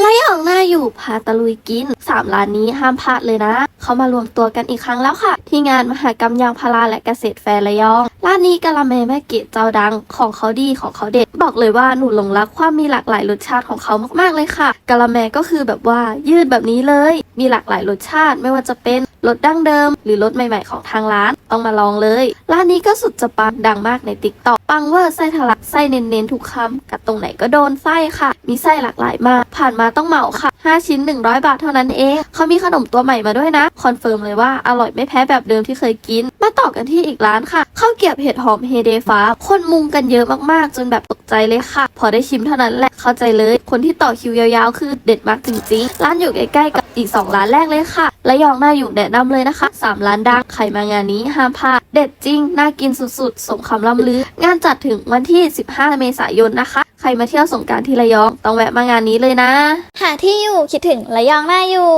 และอย่างหน้าอยู่พาตะลุยกินสามร้านนี้ห้ามพลาดเลยนะ เขามารวมตัวกันอีกครั้งแล้วค่ะ ที่งานมหกรรมยางพาราและเกษตรแฟร์ระยอง ร้านนี้กะละแมแม่เกดเจ้าดังของเขาดีของเขาเด็ด บอกเลยว่าหนูหลงรักความมีหลากหลายรสชาติของเขามากๆเลยค่ะกะละแมก็คือแบบว่ายืดแบบนี้เลย มีหลากหลายรสชาติไม่ว่าจะเป็น รสดั้งเดิม หรือรสใหม่ๆของทางร้าน ต้องมาลองเลย ร้านนี้ก็สุดจะปังดังมากในติ๊กต็อกปังเวอร์ไส้ทะลักไส้เน้นๆทุกคำกัดตรงไหนก็โดนไส้ค่ะ มีไส้หลากหลายมาก ผ่านมาต้องเหมาค่ะ 5 ชิ้น 100 บาทเท่านั้นเองเขามีขนมตัวใหม่มาด้วยนะ คอนเฟิร์มเลยว่าอร่อยไม่แพ้แบบเดิมที่เคยกิน มาต่อกันที่อีกร้านค่ะข้าวเกรียบเห็ดหอมเฮเดฟ้า คนมุงกันเยอะมากๆ จนแบบตกใจเลยค่ะ พอได้ชิมเท่านั้นแหละเข้าใจเลย คนที่ต่อคิวยาวๆ คือเด็ดมากจริงๆ ร้านอยู่ใกล้ๆกับ อีก 2 ร้านแรกเลยค่ะและยองน่าอยู่แนะนำเลยนะคะ 3 ร้านดังใครมางานนี้ห้ามพลาดเด็ดจริง น่ากินสุดๆ สมคำล่ำลือ งานจัดถึงวันที่ 15 เมษายนนะคะ ใครมาเที่ยวสงการที่ระยอง ต้องแวะมางานนี้เลยนะ หาที่อยู่คิดถึงระยองน่าอยู่